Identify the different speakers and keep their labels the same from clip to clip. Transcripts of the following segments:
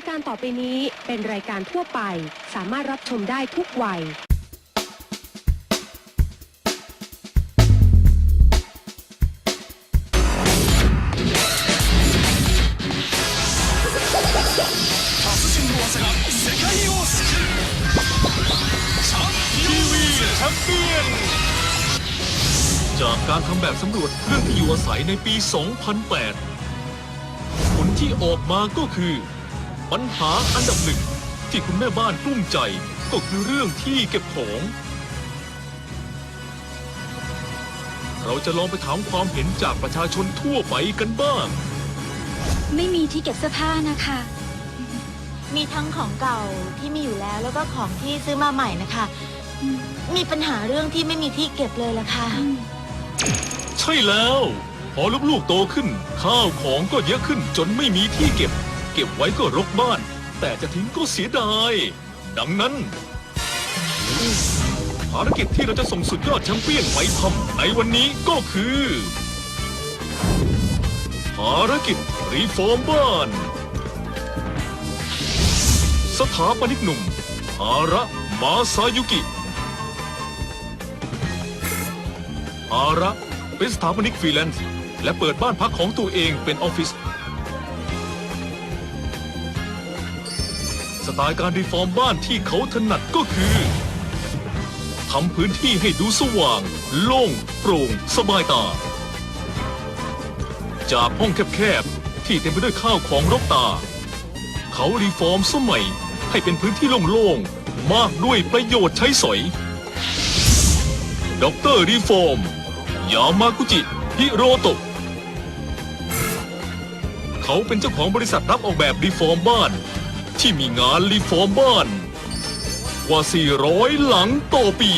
Speaker 1: ายการต่อไปนี้เป็นรายการทั่วไป สามารถรับชมได้ทุกวัย
Speaker 2: 達人の技が世界を救うチャンピオンズチャンピオン
Speaker 3: จากการทำแบบสำรวจเรื่องที่อยู่อาศัยในปี 2008 ผลที่ออกมาก็คือ ปัญหาอันดับหนึ่งที่คุณแม่บ้านกลุ้มใจก็คือเรื่องที่เก็บของ เราจะลองไปถามความเห็นจากประชาชนทั่วไปกันบ้าง
Speaker 4: ไม่มีที่เก็บเสื้อผ้านะคะ
Speaker 5: มีทั้งของเก่าที่มีอยู่แล้วแล้วก็ของที่ซื้อมาใหม่นะคะมีปัญหาเรื่องที่ไม่มีที่เก็บเลยล่ะค่ะ
Speaker 3: ใช่แล้ว พอลูกๆโตขึ้น ข้าวของก็เยอะขึ้นจนไม่มีที่เก็บ เก็บไว้ก็รกบ้าน แต่จะทิ้งก็เสียดาย ดังนั้น ภารกิจที่เราจะส่งสุดยอดแชมเปี้ยนไปทำในวันนี้ก็คือ ภารกิจรีฟอร์มบ้าน สถาปนิกหนุ่มฮาระมาซายุกิอาระเป็นสถาปนิกฟรีแลนซ์และเปิดบ้านพักของตัวเองเป็นออฟฟิศ ไตล์การรีฟอร์มบ้านที่เขาถนัดก็คือทำพื้นที่ให้ดูสว่าง โล่ง โปร่ง สบายตา จากห้องแคบๆ ที่เต็มไปด้วยข้าวของรกตา เขารีฟอร์มสมัยให้เป็นพื้นที่โล่งๆ มากด้วยประโยชน์ใช้สอยด็อกเตอร์รีฟอร์ม ยามากุจิ ฮิโรโตะ เขาเป็นเจ้าของบริษัทรับออกแบบรีฟอร์มบ้าน ที่มีงานรีฟอร์มบ้าน กว่า 400 หลังต่อปี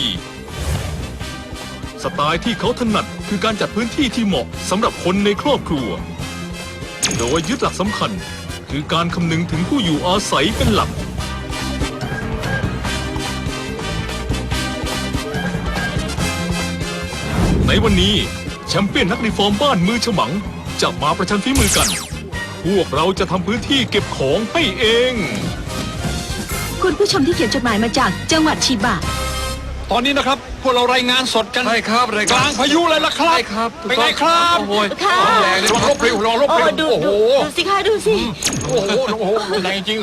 Speaker 3: สไตล์ที่เขาถนัดคือการจัดพื้นที่ที่เหมาะสำหรับคนในครอบครัว โดยยึดหลักสำคัญคือการคำนึงถึงผู้อยู่อาศัยเป็นหลัก ในวันนี้แชมเปี้ยนนักรีฟอร์มบ้านมือฉมัง จะมาประชันฝีมือกัน พวกเราจะทำพื้นที่เก็บของให้เอง
Speaker 4: คุณผู้ชมที่เขียนจดหมายมาจากจังหวัดชิบะ
Speaker 6: ตอนนี้นะครับ พวกเรารายงานสดกัน
Speaker 7: ใช่ครับราย
Speaker 6: ก
Speaker 7: การ
Speaker 6: ลางพายุเลยละครับ
Speaker 7: ใช่ครับถูก
Speaker 6: เป็น
Speaker 7: ต้
Speaker 6: ไง
Speaker 7: อง
Speaker 6: ครับ
Speaker 7: โอ้โห
Speaker 5: ค่ะ
Speaker 7: แรงเลย
Speaker 6: ลองลบปลิวลองลบ
Speaker 5: โอ้
Speaker 6: ปลิว
Speaker 5: ดู
Speaker 6: โอ้โห
Speaker 5: ดูดูสิคะดูสิ
Speaker 6: โอ้โห โอ้โหแรงจริง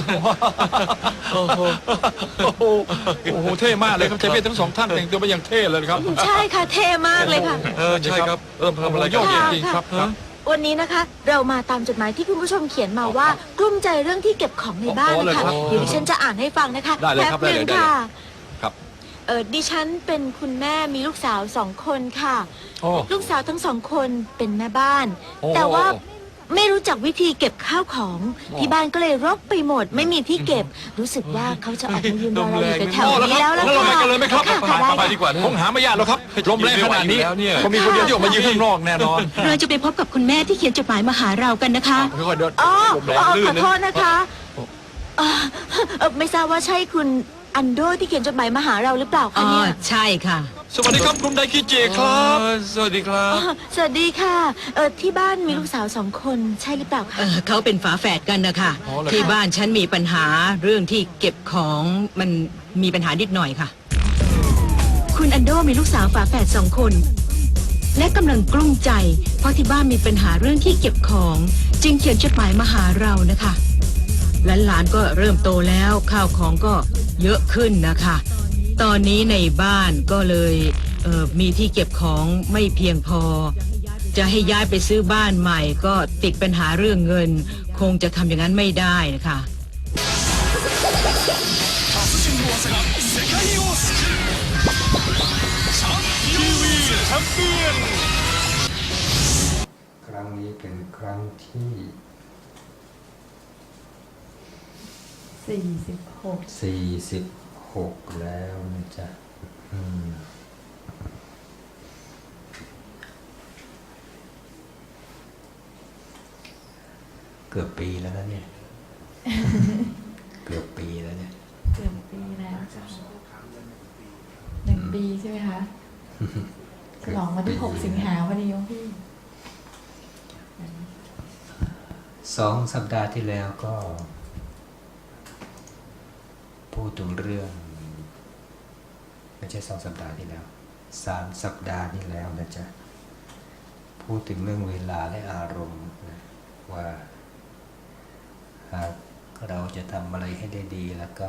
Speaker 6: โอ้โห โอ้โห โอ้โห เท่มากเลยครับเชฟเบี้ยทั้งสองท่านแต่งตัวมาอย่างเท่เลยครับ
Speaker 5: ใช่ค่ะเท่มากเลยค่ะ
Speaker 7: เออใช่ครับเริ่มทำอะไร
Speaker 6: โย
Speaker 7: กัน
Speaker 6: ก
Speaker 7: เนี่ย
Speaker 6: จริงๆครับครับ
Speaker 5: วันนี้นะคะ เรามาตามจดหมายที่คุณผู้ชมเขียนมาว่ากลุ้มใจเรื่องที่เก็บของในบ้าน
Speaker 6: อ๋อเลย
Speaker 5: นะคะ
Speaker 6: ครับ
Speaker 5: เดี๋ยวดิฉันจะอ่านให้ฟังนะคะ
Speaker 6: ได้เลยครับ
Speaker 5: แป๊บหนึง
Speaker 6: ได้เลย
Speaker 5: ค่ะ
Speaker 6: ครับ
Speaker 5: เออดิฉันเป็นคุณแม่มีลูกสาวสองคนค่ะ
Speaker 6: โอ้
Speaker 5: ลูกสาวทั้งสองคนเป็นแม่บ้าน
Speaker 6: โอ้
Speaker 5: แต่ว่า ไม่รู้จักวิธีเก็บข้าวของ
Speaker 6: อ๋อ
Speaker 5: ที่บ้านก็เลยรกไปหมด ไม่มีที่เก็บ รู้สึกว่าเขาจะออกมายืนรอเราอยู่แถว
Speaker 6: โอ้
Speaker 5: ๆ
Speaker 6: แล้ว
Speaker 5: นี้
Speaker 6: ครั
Speaker 5: แล้
Speaker 6: บ
Speaker 5: วล่ะ
Speaker 6: งั้นเราไป
Speaker 5: ค่ะ
Speaker 6: กันเลยไหมครับ
Speaker 5: ค่ะค่ะได้
Speaker 7: ไป
Speaker 5: ค่ะ
Speaker 7: ดีกว่านะ
Speaker 6: คงหาไม่ยากแล้วครับลมแรงขนาดนี้
Speaker 7: แล้วเนี่ย
Speaker 6: คงมีคนเดียวที่ออกมายืนข้างนอกแน่นอน
Speaker 4: เราจะไปพบกับคุณแม่ที่เขียนจดหมายมาหาเรากันนะคะ
Speaker 6: ค่อยๆเดิน
Speaker 5: อ๋อ
Speaker 6: ลมแรง
Speaker 5: อ๋อ
Speaker 6: ลื่
Speaker 5: ขอน
Speaker 6: นะ
Speaker 5: โทษนะคะเอ่อเอ่อไม่ทราบว่าใช่คุณอันโดที่เขียนจดหมายมาหาเราหรือเปล่า
Speaker 4: อ๋
Speaker 5: คะ
Speaker 4: อ
Speaker 5: เนี่ย
Speaker 4: ใช่ค่ะ
Speaker 6: สวัสดีครับคุณไดคิจิครับ
Speaker 7: เออสวัสดีครับ
Speaker 5: อ๋อสวัสดีค่ะ เออที่บ้านมีลูกสาวสองคนใช่หรือเปล่าคะ
Speaker 4: เออเขาเป็นฝาแฝดกันนะคะ
Speaker 6: อ๋อเหรอ
Speaker 4: ที่บ้านฉันมีปัญหาเรื่องที่เก็บของมันมีปัญหานิดหน่อยค่ะ คุณอันโดมีลูกสาวฝาแฝดสองคน และกำลังกลุ้มใจ เพราะที่บ้านมีปัญหาเรื่องที่เก็บของ จึงเขียนจดหมายมาหาเรานะคะหลานๆก็เริ่มโตแล้วข้าวของก็เยอะขึ้นนะคะ ตอนนี้ในบ้านก็เลยเอ่อมีที่เก็บของไม่เพียงพอ จะให้ย้ายไปซื้อบ้านใหม่ก็ติดปัญหาเรื่องเงิน คงจะทำอย่างนั้นไม่ได้นะคะ
Speaker 2: 達人の技が世界を救うチャンピオンズチャンピオン
Speaker 8: ครั้งนี้เป็นครั้งที่
Speaker 9: สี่สิบ หก
Speaker 8: 46แล้วนะจ๊ะอืมเกือบปีแล้วนะเนี่ย เกือบปีแล้วเนี่ย
Speaker 9: เกือบปีแล้วจ้ะหนึ่งปีใช่ไหมคะฉลองวันที่หกสิงหาวันนี้ยงพี่
Speaker 8: สองสัปดาห์ที่แล้วก็ พูดถึงเรื่อง ไม่ใช่สองสัปดาห์ที่แล้วสามสัปดาห์ที่แล้วนะจ๊ะพูดถึงเรื่องเวลาและอารมณ์นะว่าหากเราจะทำอะไรให้ได้ดีแล้วก็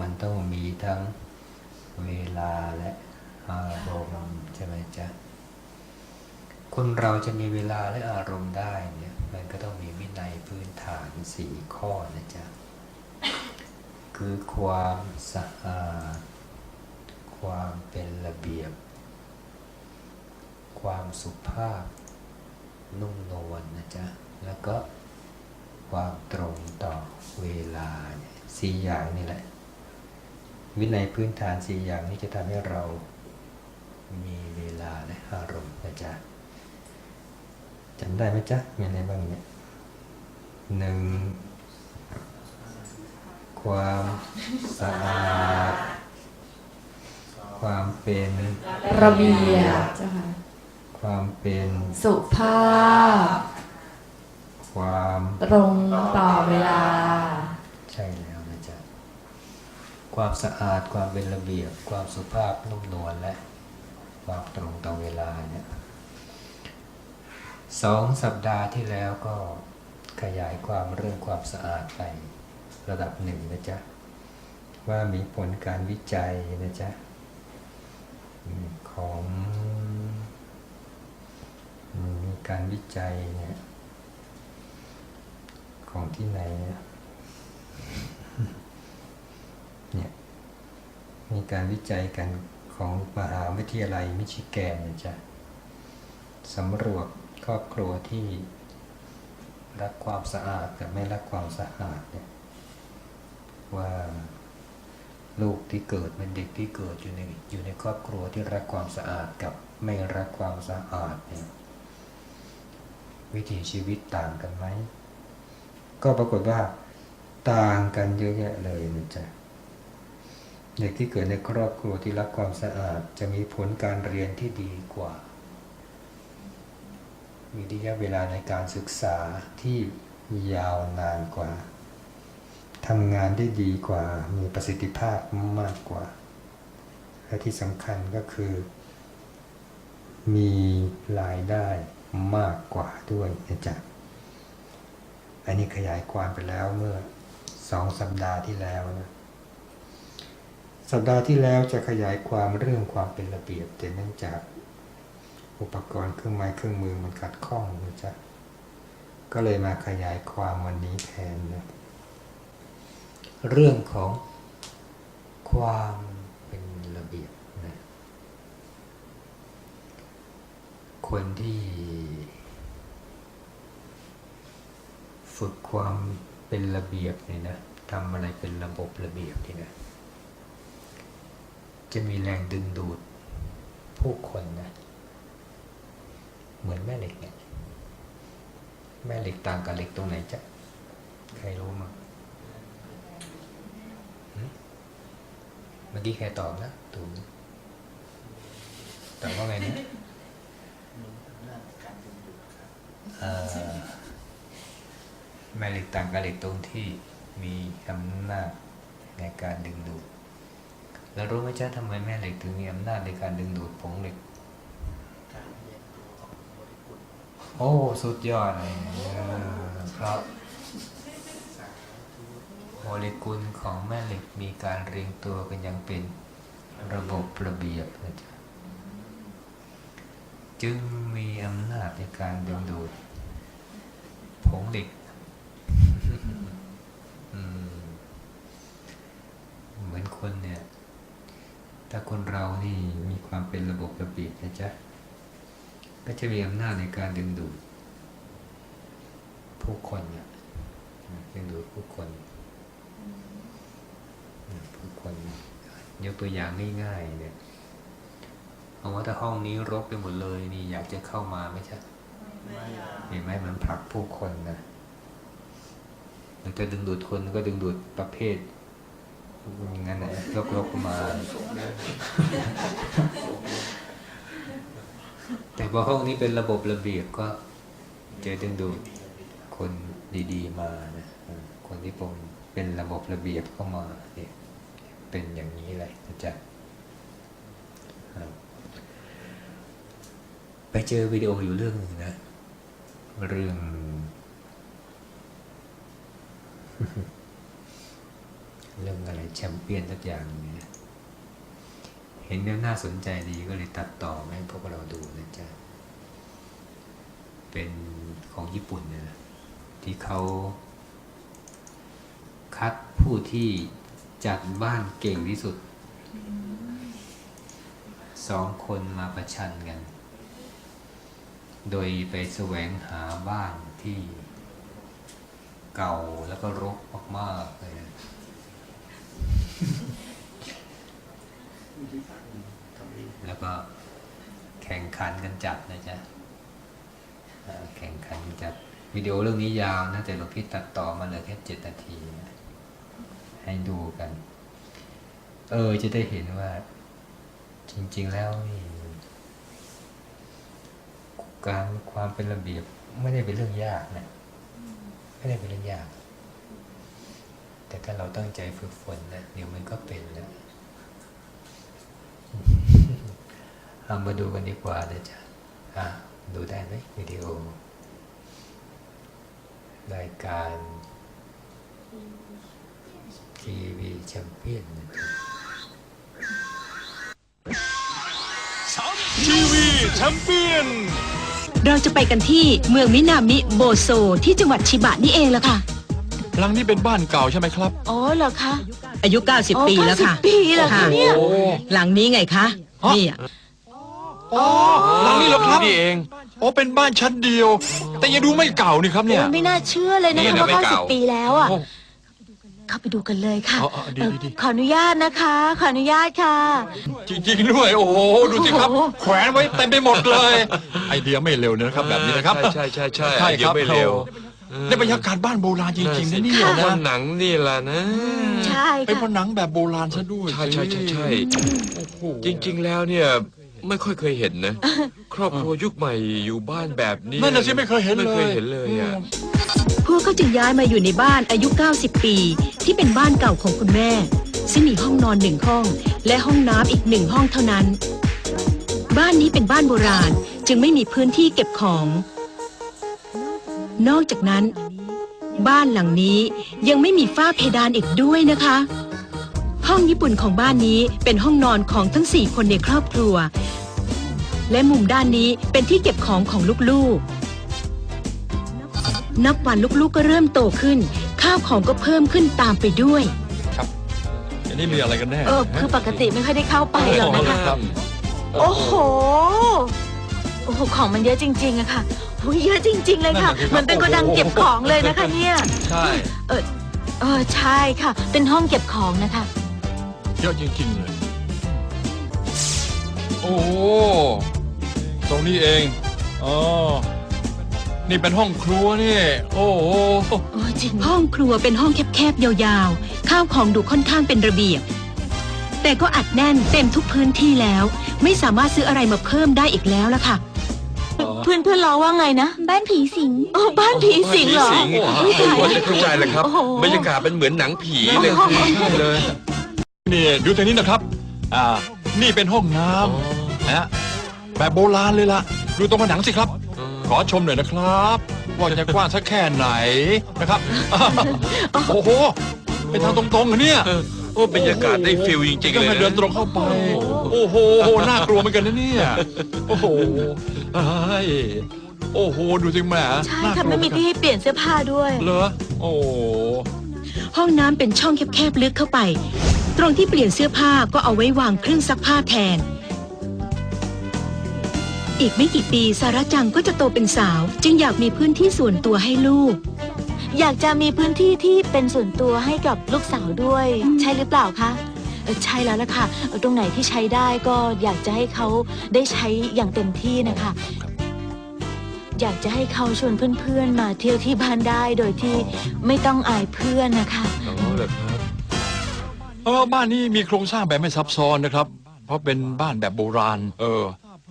Speaker 8: มันต้องมีทั้งเวลาและอารมณ์ใช่ไหมจ๊ะคนเราจะมีเวลาและอารมณ์ได้เนี่ยมันก็ต้องมีวินัยพื้นฐานสี่ข้อนะจ๊ะคือความสะอาด ความเป็นระเบียบ ความสุภาพ นุ่มนวลนะจ๊ะ แล้วก็ความตรงต่อเวลาสี่อย่างนี่แหละ วินัยพื้นฐานสี่อย่างนี้จะทำให้เรามีเวลาและอารมณ์นะจ๊ะจำได้ไหมจ๊ะ มีอะไรบ้างเนี่ยหนึ่งความสะอาด ความเป็น
Speaker 9: ระเบียบเจ้าค่ะ
Speaker 8: ความเป็น
Speaker 9: สุภาพ
Speaker 8: ความ
Speaker 9: ตรงต่อเวลา
Speaker 8: ใช่แล้วนะจ๊ะความสะอาดความเป็นระเบียบ ความสุภาพนุ่มนวลและความตรงต่อเวลาเนี่ยสองสัปดาห์ที่แล้วก็ขยายความเรื่องความสะอาดไประดับหนึ่งนะจ๊ะว่ามีผลการวิจัยนะจ๊ะอืม ของมีการวิจัยเนี่ยของที่ไหนเนี่ยเนี่ยมีการวิจัยกันของมหาวิทยาลัยมิชิแกนนะจ๊ะสำรวจครอบครัวที่รักความสะอาดกับไม่รักความสะอาดเนี่ยว่า ลูกที่เกิดเป็นเด็กที่เกิดอยู่ในอยู่ในครอบครัวที่รักความสะอาดกับไม่รักความสะอาดเนี่ยวิถีชีวิตต่างกันไหม ก็ปรากฏว่าต่างกันเยอะแยะเลยนะจ๊ะเด็กที่เกิดในครอบครัวที่รักความสะอาด จะมีผลการเรียนที่ดีกว่า มีระยะเวลาในการศึกษาที่ยาวนานกว่า ทำงานได้ดีกว่า มีประสิทธิภาพมากกว่า และที่สำคัญก็คือ มีรายได้มากกว่าด้วยนะจ๊ะอันนี้ขยายความไปแล้วเมื่อสองสัปดาห์ที่แล้วนะสัปดาห์ที่แล้วจะขยายความเรื่องความเป็นระเบียบ แต่เนื่องจากอุปกรณ์เครื่องไม้เครื่องมือมันขัดข้องนะจ๊ะก็เลยมาขยายความวันนี้แทนนะ เรื่องของความเป็นระเบียบนะคนที่ฝึกความเป็นระเบียบเนี่ยนะทำอะไรเป็นระบบระเบียบนี่นะจะมีแรงดึงดูดผู้คนนะเหมือนแม่เหล็กเนี่ยแม่เหล็กต่างกับเหล็กตรงไหนจ๊ะใครรู้มั้ง เมื่อกี้ใครตอบนะถูกตอบว่าไงนะเอ่อแม่เหล็กต่างกับเหล็กตรงที่มีอำนาจในการดึงดูดแล้วรู้ไหมจ๊ะทำไมแม่เหล็กถึงมีอำนาจในการดึงดูดผงเหล็กโอ้ สุดยอดเลยเออเพราะ โมเลกุลของแม่เหล็กมีการเรียงตัวกันอย่างเป็นระบบระเบียบนะจ๊ะจึงมีอำนาจในการดึงดูดผงเหล็กเหมือนคนเนี่ย ถ้าคนเรานี่มีความเป็นระบบระเบียบนะจ๊ะ ก็จะมีอำนาจในการดึงดูดผู้คนเนี่ยดึงดูดผู้คน ผู้คนยกตัวอย่างง่ายๆเนี่ยเอาว่าถ้าห้องนี้รกไปหมดเลย นี่อยากจะเข้ามาไหมจ๊ะเห็นไหมมันผลักผู้คนนะมันจะดึงดูดคนก็ดึงดูดประเภทงั้นนะลกๆมา แต่พอห้องนี้เป็นระบบระเบียบก็จะดึงดูดคนดีๆมานะคนที่ผม เป็นระบบระเบียบเข้ามาเนี่ยเป็นอย่างนี้เลยนะจ๊ะไปเจอวิดีโออยู่เรื่องหนึ่งนะ เรื่อง เรื่องอะไรแชมเปี้ยนสักอย่างเนี่ยเห็นแล้วน่าสนใจดีก็เลยตัดต่อมาให้พวกเราดูนะจ๊ะ เป็นของญี่ปุ่นเนยนะที่เขา คัดผู้ที่จัดบ้านเก่งที่สุดสองคนมาประชันกัน โดยไปแสวงหาบ้านที่เก่าแล้วก็รกมากๆเลยแล้วก็แข่งขันกันจัดนะจ๊ะแข่งขันกันจัดวิดีโอเรื่องนี้ยาวนะแต่หลวงพี่ตัดต่อมาเหลือแค่เจ็ดนาที ให้ดูกัน เออ จะได้เห็นว่า จริง ๆ แล้วนี่การความเป็นระเบียบไม่ได้เป็นเรื่องยากนะไม่ได้เป็นเรื่องยาก แต่ถ้าเราตั้งใจฝึกฝนนะเดี๋ยวมันก็เป็นแล้วเรามาดูกันดีกว่านะจ๊ะอะดูได้ไหมวิดีโอรายการ ทีวีแชมเปี้ยนนะจ๊ะ
Speaker 2: ทีวีแชมเปี้ยน
Speaker 4: เราจะไปกันที่เมืองมินามิโบโซที่จังหวัดชิบะนี่เองละค่ะ
Speaker 6: หลังนี้เป็นบ้านเก่าใช่ไหมครับ
Speaker 5: อ๋อเหรอคะ
Speaker 4: อายุ
Speaker 5: อ๋อ
Speaker 4: 90 ปีแล้วค่ะ
Speaker 5: 90ปีเหรอคะเนี่ย
Speaker 6: โอ้
Speaker 4: หลังนี้ไงคะ
Speaker 6: ฮะ
Speaker 4: นี่อะ
Speaker 6: อ๋อหลังนี้เหรอครับ
Speaker 7: นี่เอง
Speaker 6: โอ้เป็นบ้านชั้นเดียว แต่ยังดูไม่เก่านี่ครับเนี่ย
Speaker 5: โอ้ยไม่น่าเชื่อเลยนะ
Speaker 7: นี่
Speaker 5: คะ
Speaker 7: นะไม่
Speaker 5: ว่า
Speaker 7: เก่า
Speaker 5: 90ปีแล้วอะ
Speaker 6: โอ้
Speaker 5: เข้าไปดูกันเลยค่ะ
Speaker 6: อ๋ออ๋อดี
Speaker 5: เอ่อ
Speaker 6: ดีดี
Speaker 5: ขออนุญาตนะคะ ขออนุญาตค่ะ
Speaker 6: จริงๆด้วย โอ้โห ดูสิครับ
Speaker 5: โอ้โห
Speaker 6: แขวนไว้เต็มไปหมดเลย ไอเดียไม่เร็วเลยนะครับ แบบนี้นะครับ
Speaker 7: ใช่ใช่ใช่
Speaker 6: ใช่
Speaker 7: เดี๋
Speaker 6: ค
Speaker 7: ย
Speaker 6: รั
Speaker 7: วไม่เร็ว
Speaker 6: ได้บรรยากาศบ้านโบราณจริงๆนะเนี่ย
Speaker 7: เพราะ
Speaker 6: นะ
Speaker 7: ว่าหนังนี่แหละนะ
Speaker 5: ใช่
Speaker 6: เป็นเพ
Speaker 5: ค่ะ
Speaker 6: ราะหนังแบบโบราณซะด้วย
Speaker 7: ใช่ใช่ใช่ใช่
Speaker 6: โอ้โห
Speaker 7: จริง ๆ แล้วเนี่ยไม่ค่อยเคยเห็นนะ ครอบครัวยุคใหม่อยู่บ้านแบบนี้
Speaker 6: นั่นน่ะสิไม่เคยเห็นเลย
Speaker 7: ไม่เคยเห็นเลยอะ
Speaker 4: พวกเขาจึงย้ายมาอยู่ในบ้านอายุ 90 ปี ที่เป็นบ้านเก่าของคุณแม่ ซึ่งมีห้องนอนหนึ่งห้อง และห้องน้ำอีกหนึ่งห้องเท่านั้น บ้านนี้เป็นบ้านโบราณจึงไม่มีพื้นที่เก็บของ นอกจากนั้น บ้านหลังนี้ยังไม่มีฝ้าเพดานอีกด้วยนะคะ ห้องญี่ปุ่นของบ้านนี้เป็นห้องนอนของทั้งสี่คนในครอบครัว และมุมด้านนี้เป็นที่เก็บของของลูกๆ นับวันลูกๆก็เริ่มโตขึ้น ข้าวของก็เพิ่มขึ้นตามไปด้วย
Speaker 6: อันนี้มีอะไรกันแน่
Speaker 5: เออคือปกติไม่ค่อยได้เข้าไปหรอกนะคะ
Speaker 6: ครับ
Speaker 5: โอ้โห โอ้โห ของมันเยอะจริงๆอะค่ะโอ้ยเยอะจริง ๆ เลยค่ะ
Speaker 6: นั่นน่ะสิครับ
Speaker 5: เหมันเป็นโกดังเก็บของเลยนะคะเนี่ย
Speaker 6: ใช่
Speaker 5: เออเออใช่ค่ะ เป็นห้องเก็บของนะคะ
Speaker 6: เยอะจริงๆเลย โอ้โหตรงนี้เองอ๋อ นี่เป็นห้องครัวนี่ โอ้โห
Speaker 5: โอ้จริง
Speaker 4: ห้องครัวเป็นห้องแคบๆ ยาวๆ ข้าวของดูค่อนข้างเป็นระเบียบ แต่ก็อัดแน่นเต็มทุกพื้นที่แล้ว ไม่สามารถซื้ออะไรมาเพิ่มได้อีกแล้วละค่ะ
Speaker 5: เพื่อนเพื่อนๆเราว่าไงนะบ้านผีสิง โอ้บ้านผีสิงเหรอ
Speaker 7: ผีสิง
Speaker 5: อุ๊ยตาย
Speaker 7: ผมจะเข้าใจเลยครับ
Speaker 5: โอ้โห
Speaker 7: บรรยากาศเป็นเหมือนหนังผีเลย
Speaker 5: โอ้โห
Speaker 7: ใช่เลย
Speaker 6: นี่ดูทางนี้นะครับ อ่า นี่เป็นห้องน้ำนะฮะแบบโบราณเลยล่ะ ดูตรงผนังสิครับ ขอชมหน่อยนะครับ ว่าจะกว้างสักแค่ไหนนะครับ โอ้โหเป็นทางตรงๆเหรอเนี่ย
Speaker 7: เออโอ้บรรยากาศได้ฟิลจริงๆ
Speaker 6: ก็
Speaker 7: เลย
Speaker 6: ให้
Speaker 7: นะ
Speaker 6: เดินตรงเข้าไป โอ้โห น่ากลัวเหมือนกันนะเนี่ย โอ้โหเอ้ยโอ้โห ดูสิแหม่
Speaker 5: ใช่
Speaker 6: น่า
Speaker 5: ค่ะ
Speaker 6: กลัว
Speaker 5: ไม่มีที่ให้เปลี่ยนเสื้อผ้าด้วย
Speaker 6: เหรอ โอ้โห
Speaker 4: ห้องน้ำเป็นช่องแคบๆลึกเข้าไป ตรงที่เปลี่ยนเสื้อผ้าก็เอาไว้วางเครื่องซักผ้าแทน อีกไม่กี่ปีสาระจังก็จะโตเป็นสาว จึงอยากมีพื้นที่ส่วนตัวให้ลูก
Speaker 5: อยากจะมีพื้นที่ที่เป็นส่วนตัวให้กับลูกสาวด้วย
Speaker 4: อืม
Speaker 5: ใช่หรือเปล่าคะเออใช่แล้วล่ะค่ะเออตรงไหนที่ใช้ได้ก็อยากจะให้เขาได้ใช้อย่างเต็มที่นะคะ อยากจะให้เขาชวนเพื่อนๆ มาเที่ยวที่บ้านได้โดยที่ไม่ต้องอายเพื่อนนะคะ
Speaker 7: อ๋อเหรอครับ
Speaker 6: เออบ้านนี้มีโครงสร้างแบบไม่ซับซ้อนนะครับ เพราะเป็นบ้านแบบโบราณ เออ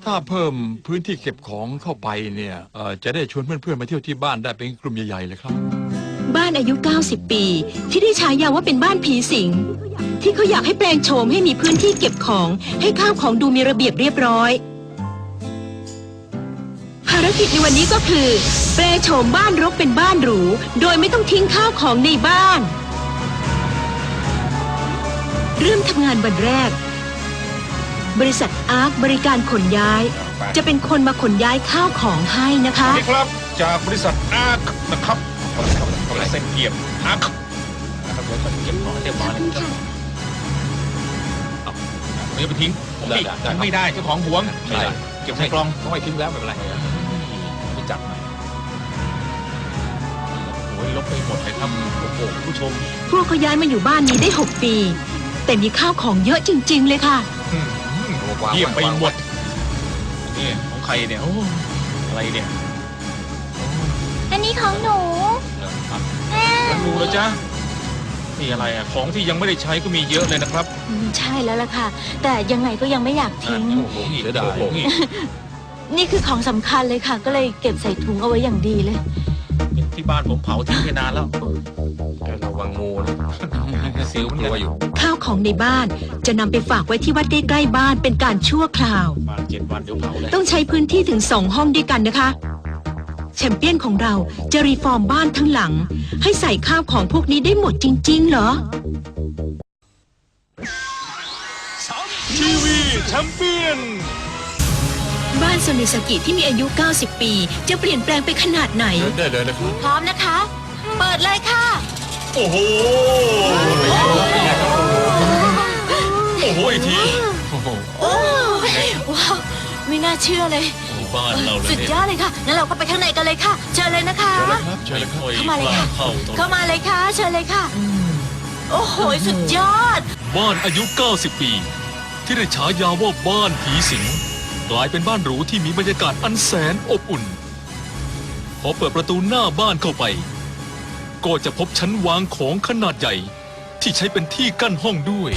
Speaker 6: ถ้าเพิ่มพื้นที่เก็บของเข้าไปเนี่ยเออจะได้ชวนเพื่อนๆมาเที่ยวที่บ้านได้เป็นกลุ่มใหญ่ๆเลยครับ
Speaker 4: บ้านอายุ 90 ปี ที่ได้ฉายาว่าเป็นบ้านผีสิง ที่เขาอยากให้แปลงโฉมให้มีพื้นที่เก็บของ ให้ข้าวของดูมีระเบียบเรียบร้อย ภารกิจในวันนี้ก็คือ แปลโฉมบ้านรกเป็นบ้านหรู โดยไม่ต้องทิ้งข้าวของในบ้าน เริ่มทำงานวันแรก บริษัทอาร์คบริการขนย้าย จะเป็นคนมาขนย้ายข้าวของให้นะคะ
Speaker 2: นี่ครับ จากบริษัทอาร์คนะครับบริษัทเกียบอาร์คนะครับเดี๋ยวจะเก็บของเรียบร้อยแล้วครับเอาไม่ไปทิ้งผมดิทิ้งไม่ได้เจ้าของหวง
Speaker 6: ไม่ได้
Speaker 2: เก็บใส่กล่อง
Speaker 6: ต้องให้ทิ้งแล้วไม่เป็นไร
Speaker 2: ไปจับมาโอ้ยลบไปหมดเลยครับโอ้โหผู้ชม
Speaker 4: พวกเขาย้ายมาอยู่บ้านนี้ได้ 6 ปี แต่มีข้าวของเยอะจริง ๆ เลยค่ะ
Speaker 2: เยี่ยมไปหมดนี่ของใครเนี่ยโอ้อะไรเนี่ย
Speaker 5: อันนี้ของหนู
Speaker 2: แล้วดูแล้วจ้ะนี่อะไรอะของที่ยังไม่ได้ใช้ก็มีเยอะเลยนะครับ
Speaker 5: อืมใช่แล้วล่ะค่ะ แต่ยังไงก็ยังไม่อยากทิ้ง
Speaker 2: โอ้โหนี่
Speaker 6: เสียดาย
Speaker 2: โอ้โหนี่
Speaker 5: นี่คือของสำคัญเลยค่ะ ก็เลยเก็บใส่ถุงเอาไว้อย่างดีเลย
Speaker 2: ที่บ้านผมเผาทิ้งไปนานแล้ว
Speaker 7: ระวังงูนะ
Speaker 2: เสียวมัน
Speaker 6: กลัวอยู่
Speaker 4: ข้าวของในบ้านจะนำไปฝากไว้ที่วัดใกล้ๆบ้านเป็นการชั่วคราว
Speaker 2: บ้านเจ็ดวันเดี๋ยวเผาเลย
Speaker 4: ต้องใช้พื้นที่ถึงสองห้องด้วยกันนะคะ แชมเปี้ยนของเราจะรีฟอร์มบ้านทั้งหลัง ให้ใส่ข้าวของพวกนี้ได้หมดจริง ๆ เหรอ
Speaker 2: ทีวีแชมเปี้ยน
Speaker 4: บ้านโซนิสกิที่มีอายุ 90 ปี จะเปลี่ยนแปลงไปขนาดไหน
Speaker 6: ได้เลยนะครับ
Speaker 5: พร้อมนะคะ เปิดเลยค่ะ
Speaker 2: โอ้โหโอ้โหอีกที
Speaker 5: โอ้ว้าวไม่น่าเชื่อเลย
Speaker 2: บ้านเราเลย
Speaker 5: สุด
Speaker 2: เนี่ย
Speaker 5: ยอดเลยค่ะงั้นเราก็ไปข้างในกันเลยค่ะ เชิญเลยนะคะ
Speaker 2: เชิญเลยครับ
Speaker 5: เข้ามาเลยค่ะ
Speaker 2: เข้าตรง
Speaker 5: เข้ามาเลยค่ะ เชิญเลยค่ะ โอ้โห สุดยอด
Speaker 3: บ้านอายุ 90 ปี ที่ได้ฉายาว่าบ้านผีสิง กลายเป็นบ้านหรูที่มีบรรยากาศอันแสนอบอุ่น พอเปิดประตูหน้าบ้านเข้าไป ก็จะพบชั้นวางของขนาดใหญ่ ที่ใช้เป็นที่กั้นห้องด้วย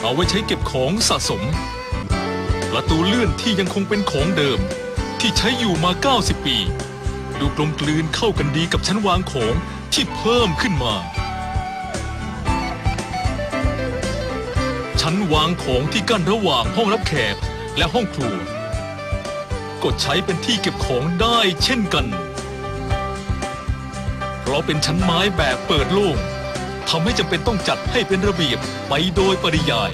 Speaker 3: เอาไว้ใช้เก็บของสะสม ประตูเลื่อนที่ยังคงเป็นของเดิม ที่ใช้อยู่มา 90 ปี ดูกลมกลืนเข้ากันดีกับชั้นวางของที่เพิ่มขึ้นมา ชั้นวางของที่กั้นระหว่างห้องรับแขกและห้องครัว ก็ใช้เป็นที่เก็บของได้เช่นกัน เพราะเป็นชั้นไม้แบบเปิดโล่งทำให้จำเป็นต้องจัดให้เป็นระเบียบไปโดยปริยาย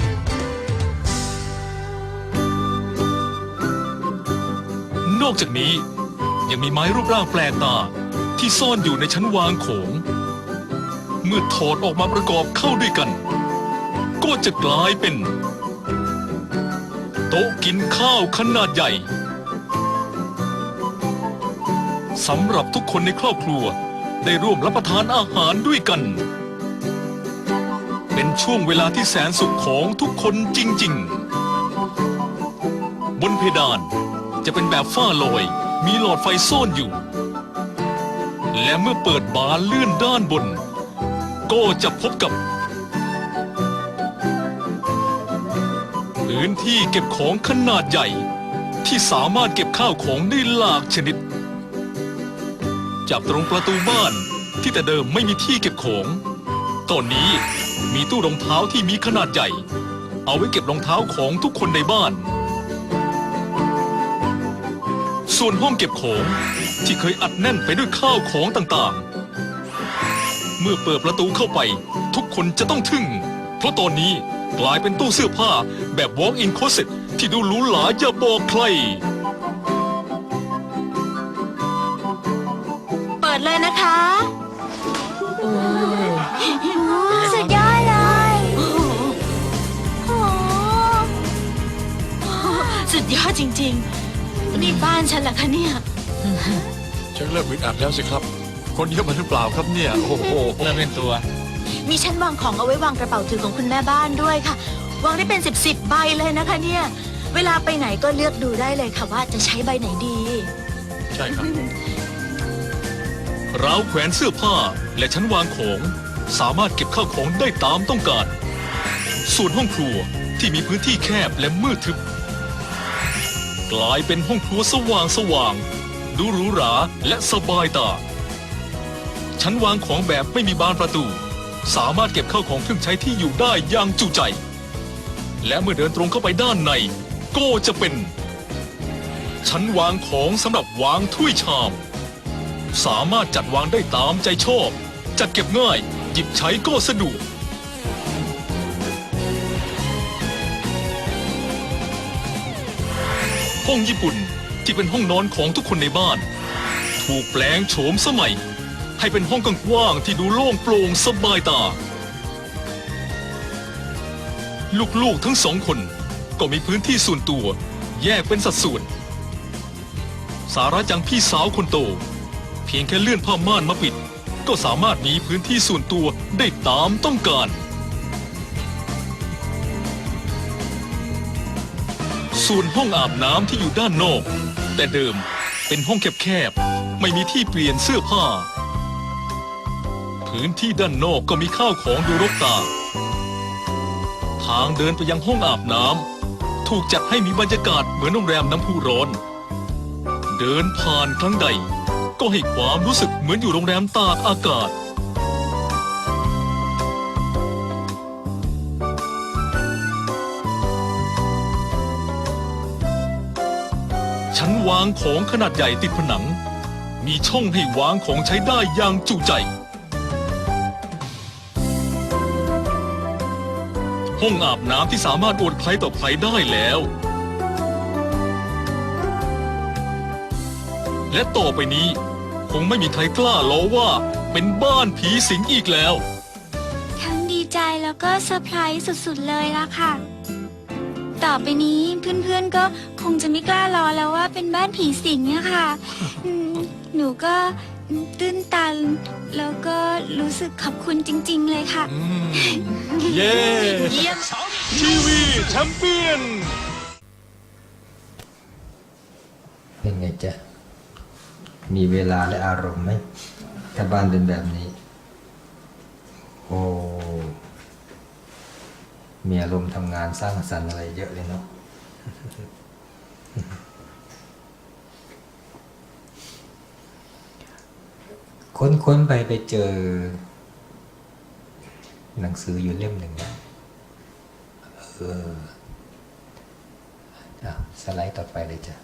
Speaker 3: นอกจากนี้ยังมีไม้รูปร่างแปลกตาที่ซ่อนอยู่ในชั้นวางของ เมื่อถอดออกมาประกอบเข้าด้วยกัน ก็จะกลายเป็น โต๊ะกินข้าวขนาดใหญ่สำหรับทุกคนในครอบครัวได้ร่วมรับประทานอาหารด้วยกัน เป็นช่วงเวลาที่แสนสุขของทุกคนจริง ๆ บนเพดานจะเป็นแบบฝ้าลอยมีหลอดไฟซ่อนอยู่ และเมื่อเปิดบานเลื่อนด้านบน ก็จะพบกับ พื้นที่เก็บของขนาดใหญ่ ที่สามารถเก็บข้าวของได้หลากชนิด จากตรงประตูบ้านที่แต่เดิมไม่มีที่เก็บของ ตอนนี้มีตู้รองเท้าที่มีขนาดใหญ่ เอาไว้เก็บรองเท้าของทุกคนในบ้าน ส่วนห้องเก็บของที่เคยอัดแน่นไปด้วยข้าวของต่างๆ เมื่อเปิดประตูเข้าไป ทุกคนจะต้องทึ่ง เพราะตอนนี้ กลายเป็นตู้เสื้อผ้าแบบ walk-in closet ที่ดูหรูหราอย่าบอกใคร
Speaker 5: เปิดเลยนะคะสุดยอดเลยโอ้โหสุดยอดจริงๆ นี่บ้านฉันเหรอคะเนี่ย
Speaker 6: ชักเริ่มอึดอัดแล้วสิครับ คนเยอะมาหรือเปล่าครับเนี่ย โอ้โห
Speaker 2: เริ่มเป็นตัว
Speaker 5: มีชั้นวางของเอาไว้วางกระเป๋าถือของคุณแม่บ้านด้วยค่ะ วางได้เป็นสิบสิบใบเลยนะคะเนี่ย เวลาไปไหนก็เลือกดูได้เลยค่ะว่าจะใช้ใบไหนดี
Speaker 6: ใช่ครับ
Speaker 3: ราวแขวนเสื้อผ้าและชั้นวางของสามารถเก็บข้าวของได้ตามต้องการ ส่วนห้องครัวที่มีพื้นที่แคบและมืดทึบ กลายเป็นห้องครัวสว่างสว่างดูหรูหราและสบายตา ชั้นวางของแบบไม่มีบานประตู สามารถเก็บเข้าของเครื่องใช้ที่อยู่ได้อย่างจุใจ และเมื่อเดินตรงเข้าไปด้านใน ก็จะเป็น ชั้นวางของสำหรับวางถ้วยชาม สามารถจัดวางได้ตามใจชอบ จัดเก็บง่าย หยิบใช้ก็สะดวกห้องญี่ปุ่นที่เป็นห้องนอนของทุกคนในบ้าน ถูกแปลงโฉมสมัย ให้เป็นห้องกว้างๆที่ดูโล่งโปร่งสบายตา ลูกๆทั้งสองคน ก็มีพื้นที่ส่วนตัว แยกเป็นสัดส่วน สาระจังพี่สาวคนโต เพียงแค่เลื่อนผ้าม่านมาปิด ก็สามารถมีพื้นที่ส่วนตัวได้ตามต้องการ ส่วนห้องอาบน้ำที่อยู่ด้านนอก แต่เดิมเป็นห้องแคบๆ ไม่มีที่เปลี่ยนเสื้อผ้า พื้นที่ด้านนอกก็มีข้าวของดูรกตา ทางเดินไปยังห้องอาบน้ำถูกจัดให้มีบรรยากาศเหมือนโรงแรมน้ำพุร้อน เดินผ่านครั้งใด ก็ให้ความรู้สึกเหมือนอยู่โรงแรมตากอากาศชั้นวางของขนาดใหญ่ติดผนัง มีช่องให้วางของใช้ได้อย่างจุใจ ห้องอาบน้ำที่สามารถอวดใครต่อใครได้แล้ว และต่อไปนี้ คงไม่มีใครกล้าล้อว่าเป็นบ้านผีสิงอีกแล้ว
Speaker 10: ทั้งดีใจแล้วก็เซอร์ไพรส์สุดๆเลยล่ะค่ะ ต่อไปนี้เพื่อนๆก็คงจะไม่กล้ารอแล้วว่าเป็นบ้านผีสิงอะค่ะอืมหนูก็ตื้นตัน สึกขอบคุณจริง ๆ เลยค่ะ
Speaker 3: เย้
Speaker 10: เยี่ยม
Speaker 3: ทีวีแชมเปี้ยน
Speaker 8: เป็นไงจ๊ะ มีเวลาและอารมณ์ไหม ถ้าบ้านเป็นแบบนี้ โอ้ มีอารมณ์ทำงานสร้างสรรค์อะไรเยอะเลยเนาะ ค้นๆไปไปเจอ หนังสืออยู่เล่มหนึ่งนะเออสไลด์ต่อไปเลยจ้ะ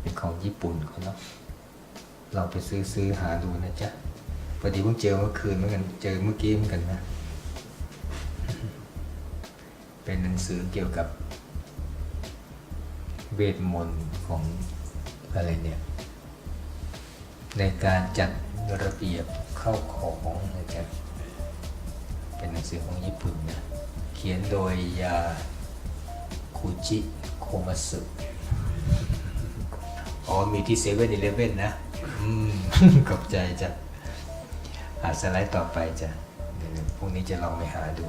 Speaker 8: เป็นของญี่ปุ่นเขาเนาะเราไปซื้อซื้อหาดูนะจ๊ะพอดีเพิ่งเจอเมื่อคืนเหมือนกัน เจอเมื่อกี้เหมือนกันนะ เป็นหนังสือเกี่ยวกับเวทมนต์ของอะไรเนี่ย ในการจัดระเบียบ เข้าของนะครับ เป็นหนังสือของญี่ปุ่นนะ เขียนโดยยาคุจิโคมัสึอ๋อ มีที่เซเว่นอีเลฟเว่นนะ อืมขอบใจจ้ะหาสไลด์ต่อไปจ้ะเดี๋ยวพรุ่งนี้จะลองไปหาดู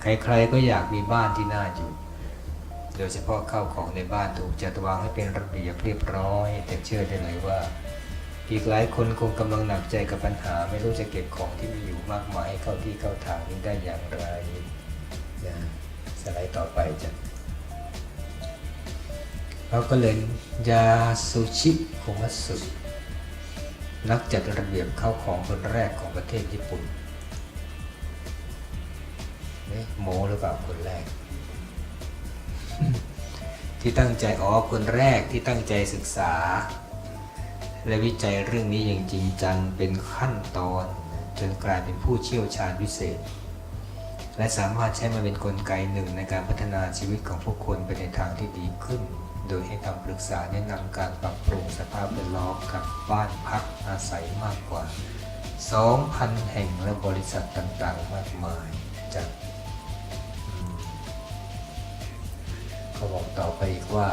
Speaker 8: ใครๆก็อยากมีบ้านที่น่าอยู่ โดยเฉพาะเข้าของในบ้านถูกจัดวางให้เป็นระเบียบเรียบร้อย แต่เชื่อได้เลยว่า อีกหลายคนคงกำลังหนักใจกับปัญหาไม่รู้จะเก็บของที่มีอยู่มากมายเข้าที่เข้าทางนี้ได้อย่างไรนะสไลด์ต่อไปจ้ะเราก็เลยยาซูชิโคมัสึนักจัดระเบียบเข้าของคนแรกของประเทศญี่ปุ่นเนี่ยโมหรือเปล่าคนแรก ที่ตั้งใจอ๋อคนแรกที่ตั้งใจศึกษา และวิจัยเรื่องนี้อย่างจริงจังเป็นขั้นตอน จนกลายเป็นผู้เชี่ยวชาญพิเศษ และสามารถใช้มาเป็นนกลไกหนึ่งในการพัฒนาชีวิตของผู้คนไปในทางที่ดีขึ้น โดยให้คำปรึกษาแนะนำการปรับปรุงสภาพแวดล้อมกับบ้านพักอาศัยมากกว่า 2,000 แห่งและบริษัทต่างๆ มากมายจาก เขาบอกต่อไปอีกว่า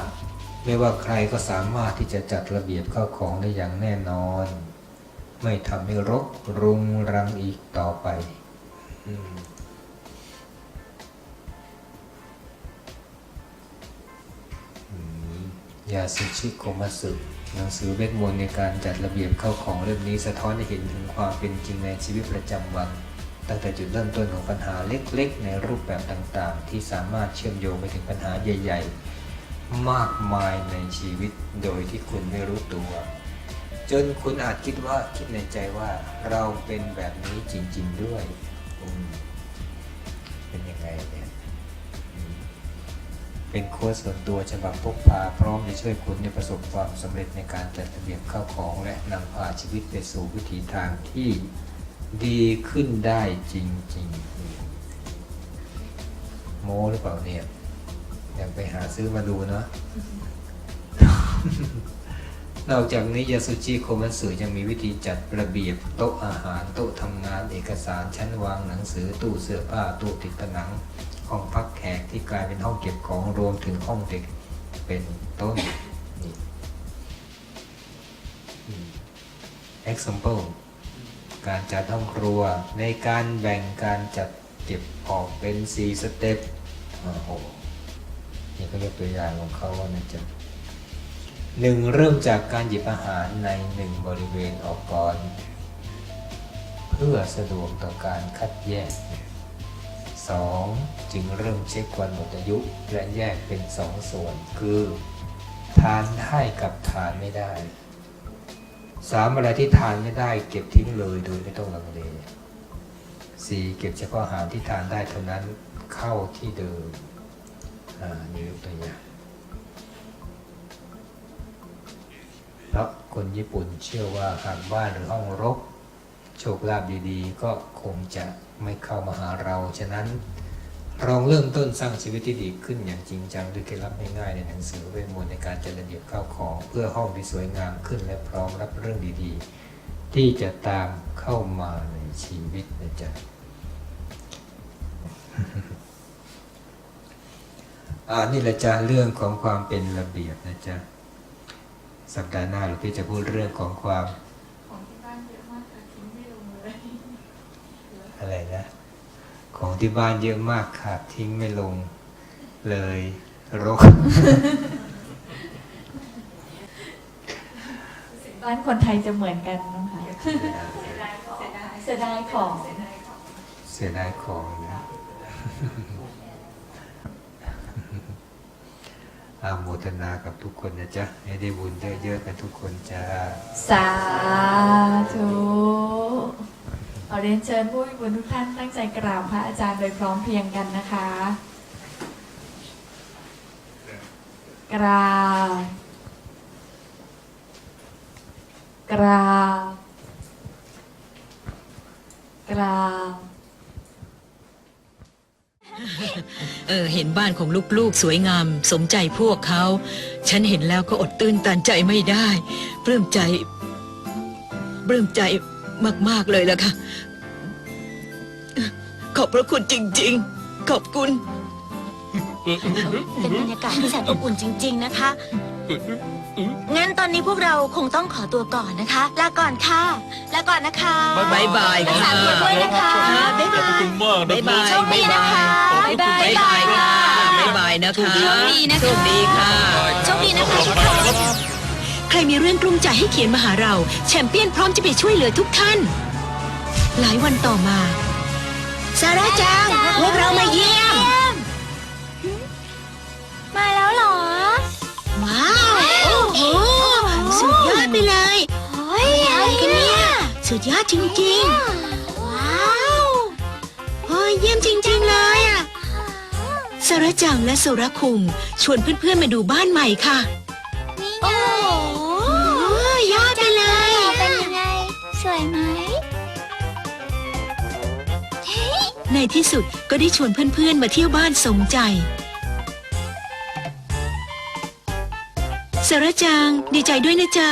Speaker 8: ไม่ว่าใครก็สามารถที่จะจัดระเบียบเข้าของได้อย่างแน่นอน ไม่ทำให้รกรุงรังอีกต่อไปอยาสุชิโคมัสึหนังสือเวทมนต์ในการจัดระเบียบเข้าของเล่มนี้สะท้อนให้เห็นถึงความเป็นจริงในชีวิตประจำวัน ตั้งแต่จุดเริ่มต้นของปัญหาเล็กๆ ในรูปแบบต่างๆ ที่สามารถเชื่อมโยงไปถึงปัญหาใหญ่ ๆ มากมายในชีวิตโดยที่คุณไม่รู้ตัว จนคุณอาจคิดว่าคิดในใจว่าเราเป็นแบบนี้จริง ๆ ด้วยเป็นยังไงเนี่ยเป็นโค้ชส่วนตัวฉบับพกพาพร้อมจะช่วยคุณในประสบความสำเร็จในการจัดระเบียบข้าวของและนำพาชีวิตไปสู่วิถีทางที่ ดีขึ้นได้จริงๆอืมโมหรือเปล่าเนี่ยยังไปหาซื้อมาดูเนาะนอกจากนี้ยาสุจิโคมันสึยังมีวิธีจัดระเบียบโต๊ะอาหารโต๊ะทำงานเอกสารชั้นวางหนังสือตู้เสื้อผ้าตู้ติดผนังห้องพักแขกที่กลายเป็นห้องเก็บของรวมถึงห้องเด็กเป็นต้นนี่ example การจัดห้องครัว ในการแบ่งการจัดเก็บออกเป็น 4 สเต็ปโอ้โหนี่ก็เรียกตัวอย่างของเขาว่านะจ๊ะหนึ่งเริ่มจากการหยิบอาหารในหนึ่งบริเวณออกก่อน เพื่อสะดวกต่อการคัดแยก 2. จึงเริ่มเช็ควันหมดอายุและแยกเป็นสองส่วนคือ ทานได้กับทานไม่ได้ 3. อะไรที่ทานไม่ได้ เก็บทิ้งเลยโดยไม่ต้องลังเล 4. เก็บเฉพาะอาหารที่ทานได้เท่านั้นเข้าที่เดิมอ่านี่ยกตัวอย่างเพราะคนญี่ปุ่นเชื่อว่าหากบ้านหรือห้องรก โชคลาภดีๆ ก็คงจะไม่เข้ามาหาเรา ฉะนั้น ลองเริ่มต้นสร้างชีวิตที่ดีขึ้นอย่างจริงจังด้วยเคล็ดลับง่ายๆในหนังสือเวทมนต์ในการจัดระเบียบข้าวของเพื่อห้องที่สวยงามขึ้นและพร้อมรับเรื่องดีๆ ที่จะตามเข้ามาในชีวิตนะจ๊ะอ่านี่แหละจ้ะเรื่องของความเป็นระเบียบนะจ๊ะสัปดาห์หน้าหลวงพี่จะพูดเรื่องของความ
Speaker 9: ของที่บ้านเยอะมากค่ะทิ้งไม่ลงเลย
Speaker 8: อะไรนะ ของที่บ้านเยอะมากขาดทิ้งไม่ลงเลยรก
Speaker 9: บ้านคนไทยจะเหมือนกันนะคะเสียดายของ
Speaker 8: เสียดายของนะอาโมทนากับทุกคนนะจ๊ะ ให้ได้บุญเยอะๆกันทุกคนจ้า
Speaker 9: สาธุ ขอเรียนเชิญผู้มีบุญทุกท่านตั้งใจกราบพระอาจารย์โดยพร้อมเพรียงกันนะคะ กราบ กราบ กราบ
Speaker 4: เออ เห็นบ้านของลูกๆ สวยงาม สมใจพวกเขา ฉันเห็นแล้วก็อดตื้นตันใจไม่ได้ ปลื้มใจ ปลื้มใจ มาก ๆ เลยล่ะค่ะ ขอบพระคุณจริง ๆ ขอบคุณ
Speaker 5: เป็นบรรยากาศที่แสนอบอุ่นจริง ๆ นะคะ งั้นตอนนี้พวกเราคงต้องขอตัวก่อนนะคะ ลาก่อนค่ะ ลาก่อนนะคะ
Speaker 4: บ๊ายบาย
Speaker 5: รักษาตัวด้วยนะคะ
Speaker 4: บ๊ายบาย
Speaker 3: ขอบคุณมากนะ
Speaker 4: บ๊ายบาย
Speaker 5: โชคดีนะคะ
Speaker 4: บ๊ายบายค่ะ บ๊ายบายนะคะ
Speaker 10: โชคดีนะคะ
Speaker 4: โชคดีค่ะ
Speaker 5: โชคดีนะคะทุกคน
Speaker 1: ใครมีเรื่องกลุ้มใจให้เขียนมาหาเรา แชมเปี้ยนพร้อมจะไปช่วยเหลือทุกท่าน หลายวันต่อมาซาร่าจังพวกเรามาเยี่ยม
Speaker 10: มาแล้วเหรอ
Speaker 1: ว้าว โอ้โห สุดยอดไปเลย
Speaker 10: เฮ้ยอะไร
Speaker 1: กัน
Speaker 10: เนี่
Speaker 1: เนี่ยยสุดยอดจริง
Speaker 10: ว้าว
Speaker 1: ๆโอ้ยเยี่ยมจริงๆเลยอะซาร่าจังและโซราคุงชวนเพื่อนๆมาดูบ้านใหม่ค่ะ
Speaker 10: นี่ไง
Speaker 1: ที่สุดก็ได้ชวนเพื่อนๆมาเที่ยวบ้านสมใจสาระจังดีใจด้วยนะจ๊ะ